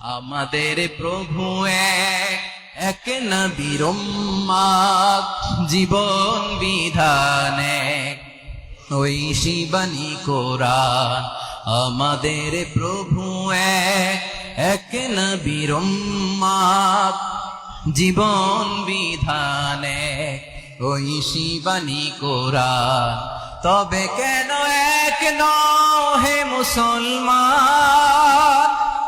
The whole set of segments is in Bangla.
আমাদের প্রভু এক এক জীবন বিধানে ওই শিবানী কোরআন আমাদের প্রভু এক এক জীবন বিধানে ওই শিবানী কোরআন তবে কেন এক নও হে মুসলমান?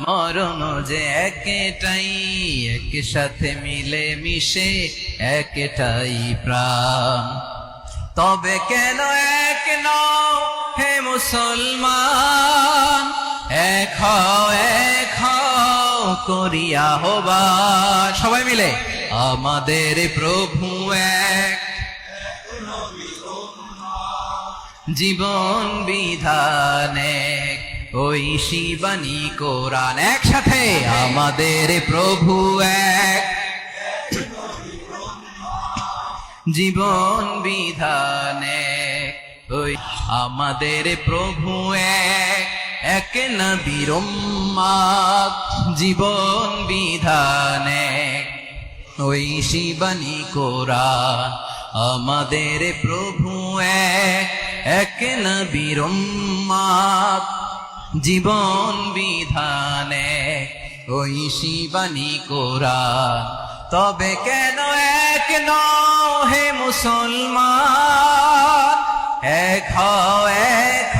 মরণ যে একটাই এক সাথে মিলে মিশে একটাই প্রাণ। তবে কেন এক নও হে মুসলমান? এক এক করিয়া হবা সবাই মিলে? আমাদের প্রভু এক। জীবন বিধানে ওই শিবানী কোরআন একসাথে আমাদের প্রভু এক। জীবন বিধানে ওই আমাদের প্রভু এক। এক উম্মাদ, জীবন বিধানে ওই শিবানী কোরআন আমাদের প্রভু এক। এক উম্মাদ, জীবন বিধানে ওই শিবানী কোরআন তবে কেন এক হে মুসলমান? এক এক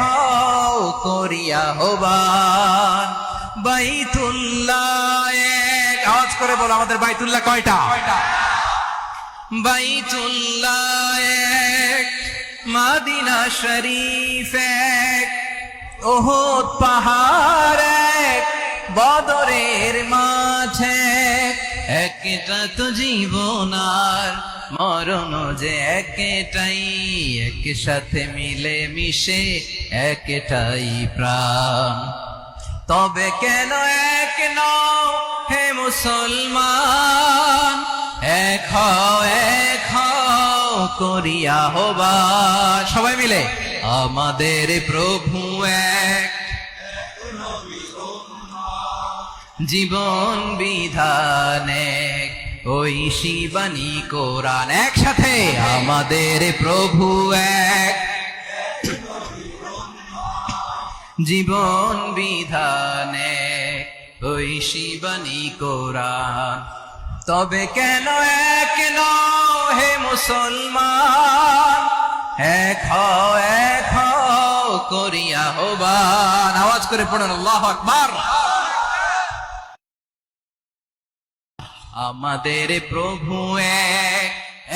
করিয়া হবান। বাইতুল্লাহ এক। আওয়াজ করে বলো আমাদের বাইতুল্লাহ কয়টা? বাইতুল্লাহ এক। মাদিনা শরীফ এক। ওহদ পাহাড়, বদরের মাঝে। একটা তো জীবন আর মরণ যে একটাই এক সাথে মিলে মিশে একটাই প্রাণ। তবে কেন এক নও হে মুসলমান? এক এক করিয়া হবা সবাই মিলে, আমাদের প্রভু এক। জীবন বিধান এক। ওই শিবানী কোরআন একসাথে আমাদের প্রভু এক। জীবন বিধান এক। ওই শিবানী কোরআন। তবে কেন এক হে মুসলমান? এক হও এক হও। করিয়া হবান আওয়াজ করে পড়ুন আল্লাহ আকবার। আমাদের প্রভু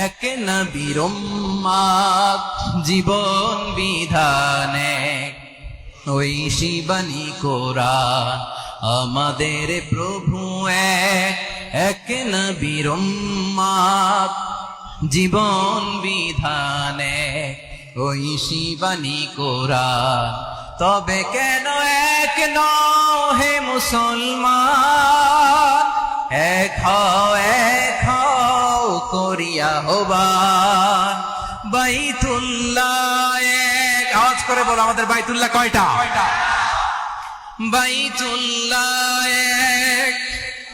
এক নবীর উম্মাদ, জীবন বিধানে। ওই শিবানী কোরআন আমাদের প্রভু এক নবীর উম্মাদ, জীবন বিধানে। ওই শিবানী কোরআন তবে কেন এক নও হে মুসলমান? এক হও এক হও করিয়া হবান। বাইতুল্লাহ এক আওয়াজ করে বলো আমাদের বাইতুল্লাহ কয়টা? বাইতুল্লাহ এক,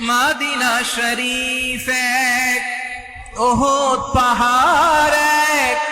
মাদিনা শরীফ এক, ওহদ পাহাড় এক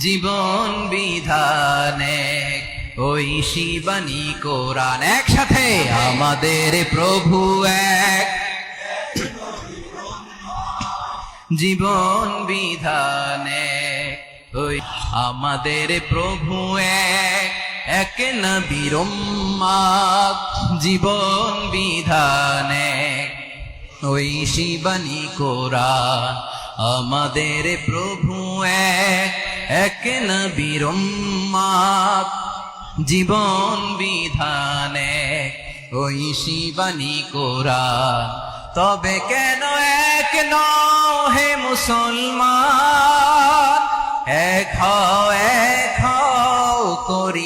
জীবন বিধানে, ওই শিবানী কোরআন একসাথে আমাদের প্রভু এক। জীবন বিধানে, ওই আমাদের প্রভু এক। এক নবীর জীবন বিধানে, ওই শিবানী কোরআন আমাদের প্রভু এক। এক নবীর জীবন বিধানে ওই শিবানী কোরা তবে কেন এক হে মুসলমান? এক এক করি